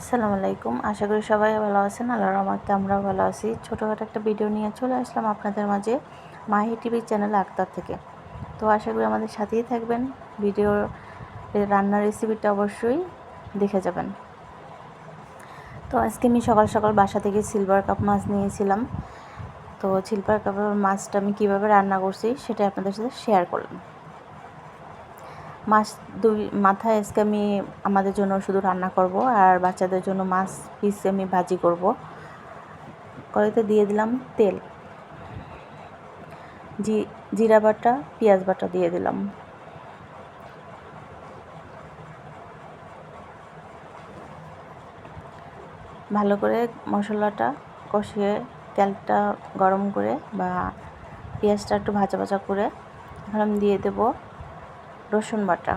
আসসালামু আলাইকুম। আশা করি সবাই ভালো আছেন, আল্লাহর রহমতে আমরাও ভালো আছি। ছোটোখাটো একটা ভিডিও নিয়ে চলে আসলাম আপনাদের মাঝে মাহি টিভি চ্যানেল আক্তার থেকে। তো আশা করি আমাদের সাথেই থাকবেন। ভিডিও রান্নার রেসিপিটা অবশ্যই দেখে যাবেন। তো আজকে আমি সকাল সকাল বাসা থেকে সিলভার কাপ মাছ নিয়েছিলাম। তো সিলভার কাপের মাছটা আমি কীভাবে রান্না করছি সেটা আপনাদের সাথে শেয়ার করলাম। মাছ দুই মাথায় আজকে আমি আমাদের জন্য শুধু রান্না করব আর বাচ্চাদের জন্য মাছ পিস আমি ভাজি করব। কড়াইতে দিয়ে দিলাম তেল। জি, জিরা বাটা, পেঁয়াজ বাটা দিয়ে দিলাম। ভালো করে মশলাটা কষিয়ে তেলটা গরম করে বা পেঁয়াজটা একটু ভাজা ভাজা করে এখন আমি দিয়ে দেবো রসুন বাটা।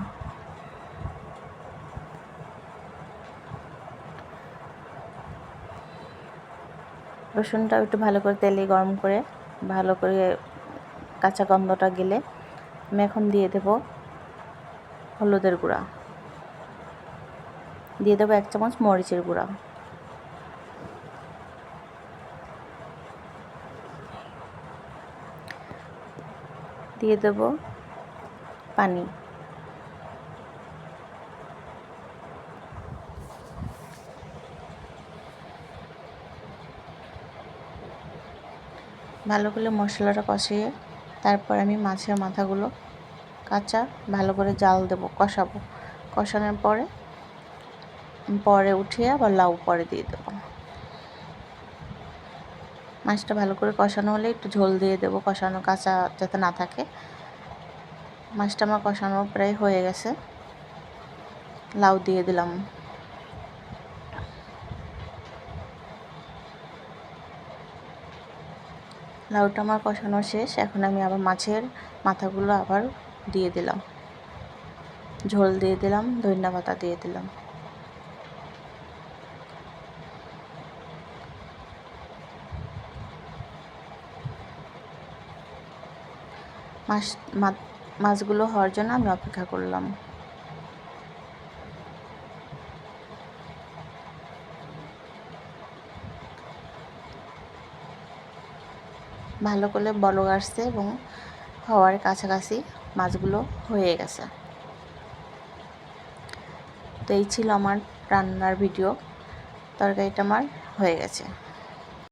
রসুনটা একটু ভালো করে তেলে গরম করে, ভালো করে কাঁচা গন্ধটা গেলে আমি এখন দিয়ে দেব হলুদের গুঁড়া। দিয়ে দেবো এক চামচ মরিচের গুঁড়া। দিয়ে দেব পানি। ভালো করে মশলাটা কষিয়ে তারপর আমি মাছের মাথাগুলো কাঁচা ভালো করে জাল দেবো, কষাবো। কষানোর পরে পরে উঠিয়ে আবার লাউ পরে দিয়ে দেবো। মাছটা ভালো করে কষানো হলে একটু ঝোল দিয়ে দেবো কষানো কাঁচা যাতে না থাকে। মাছটা আমার কষানো প্রায় হয়ে গেছে। লাউ দিয়ে দিলাম। লাউটা আমার কষানো শেষ। এখন আমি আবার মাছের মাথাগুলো আবার দিয়ে দিলাম। ঝোল দিয়ে দিলাম, ধনিয়া পাতা দিয়ে দিলাম। মাছ মাছগুলো হওয়ার জন্য আমি অপেক্ষা করলাম। ভালো করে বলক আসছে এবং হওয়ার কাছাকাছি মাছগুলো হয়ে গেছে। তো এই ছিল আমার রান্নার ভিডিও। তরকারিটা আমার হয়ে গেছে।